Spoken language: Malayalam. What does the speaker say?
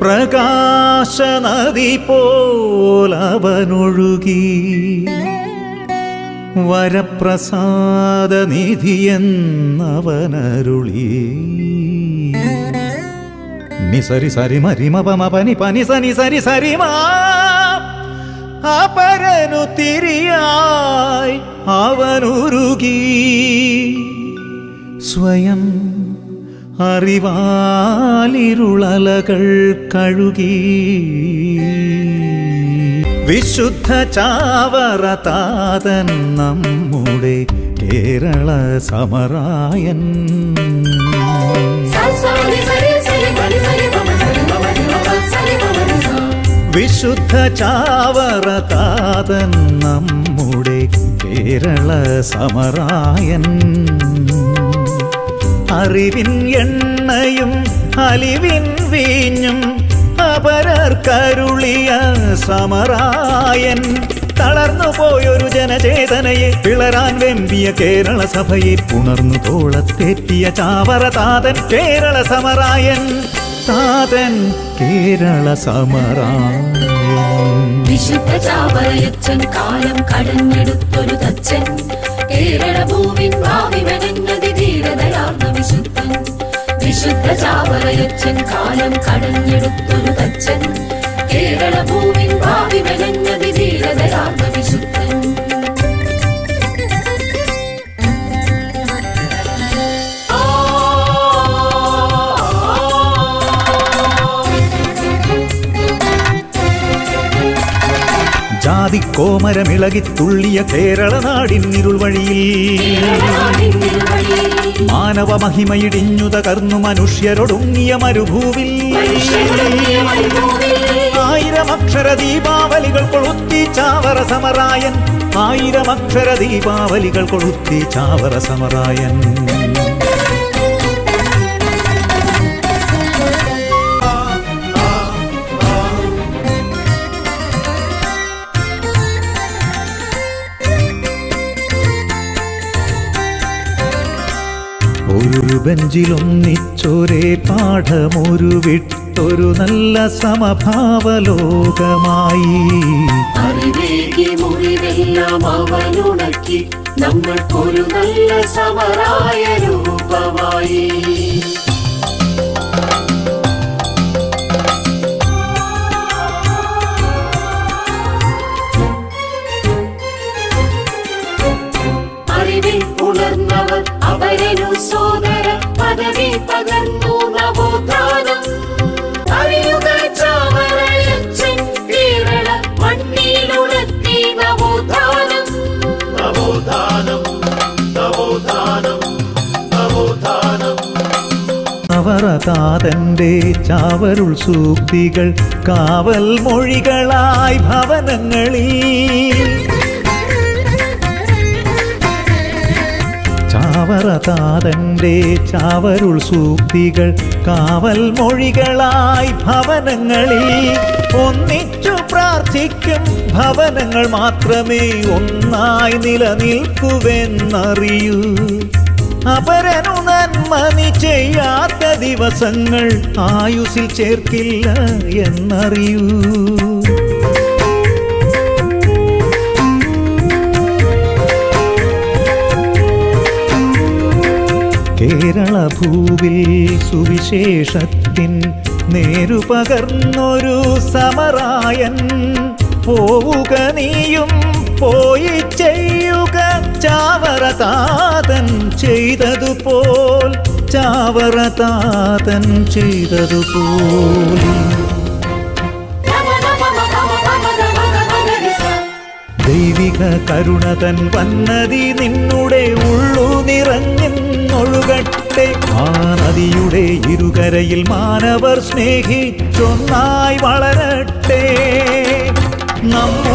പ്രകാശനദി പോലവനൊഴുകി വരപ്രസാദ നിധിയെന്നവനരുളി നിസരി സരി മരിമപമ പനി പനി സനി സരി സരിമാ അപരനു തിരിയായി അവനുരുകി. സ്വയം അറിവാലിരുളലകൾ കഴുകി. വിശുദ്ധ ചാവറ താതൻ നമ്മുടെ കേരള സമറായൻ വിശുദ്ധ ചാവറ താതൻ നമ്മുടെ കേരള സമറായൻ അറിവിൻ എണ്ണയും അലിവിൻ വീഞ്ഞും അപരർക്കരുളിയ സമറായൻ. തളർന്നു പോയൊരു ജനചേതനയെ പിളരാൻ വെമ്പിയ കേരള സഭയെ പുണർന്നു തോളത്തെത്തിയ ചാവറ താതൻ കേരള സമറായൻ. താതൻ കേരള സമറായൻ. വിശുദ്ധ ചാവറയച്ചൻ കാലം കടഞ്ഞെടുത്തൊരു തച്ചൻ. കേരള ഭൂവിൻ വിശുദ്ധ കാലം കടഞ്ഞെടുത്തൊരു തച്ചൻ കേരള ഭൂവിൻ ഭാവി മെനഞ്ഞതി ധീരതയാർന്ന വിശുദ്ധൻ ജാതി കോമരമിളകി തുള്ളിയ കേരള നാടിൻ ഇരുൾവഴിയിൽ. മാനവ മഹിമയിടിഞ്ഞു തകർന്നു മനുഷ്യരൊടുങ്ങിയ മരുഭൂവിൽ. ആയിരം അക്ഷര ദീപാവലികൾ കൊളുത്തി ചാവറ സമറായൻ ആയിരം അക്ഷര ദീപാവലികൾ കൊളുത്തി ചാവറ സമറായൻ ഒരു ബെഞ്ചിലൊന്നിച്ചൊരേ പാഠമൊരു വിട്ടൊരു നല്ല സമഭാവലോകമായി. നമ്മൾക്കൊരു നല്ല സമരായ രൂപമായി. നവോത്ഥാനം ചാവരുൾ സൂക്തികൾ കാവൽ മൊഴികളായി ഭവനങ്ങളിൽ. ചാവറതാതന്റെ ചാവരുൾ സൂക്തികൾ കാവൽ മൊഴികളായി ഭവനങ്ങളിൽ ഒന്നിച്ചു പ്രാർത്ഥിക്കും. ഭവനങ്ങൾ മാത്രമേ ഒന്നായി നിലനിൽക്കുവെന്നറിയൂ. അപരനു നന്മനി ചെയ്യാത്ത ദിവസങ്ങൾ ആയുസിൽ ചേർക്കില്ല എന്നറിയൂ. കേരള ഭൂവിൽ സുവിശേഷത്തിൻ നേരു പകർന്നൊരു സമറായൻ പോവുക നീയും പോയി ചെയ്യുക ചാവറതാതൻ ചെയ്തതുപോൽ ചാവറതാതൻ ചെയ്തതുപോൽ. ദൈവിക കരുണതൻ വന്നതി നിന്നുടെ പാടട്ടെ ആ നദിയുടെ ഇരുകരയിൽ മാനവർ സ്നേഹിച്ചൊന്നായി വളരട്ടെ. നമ്മൾ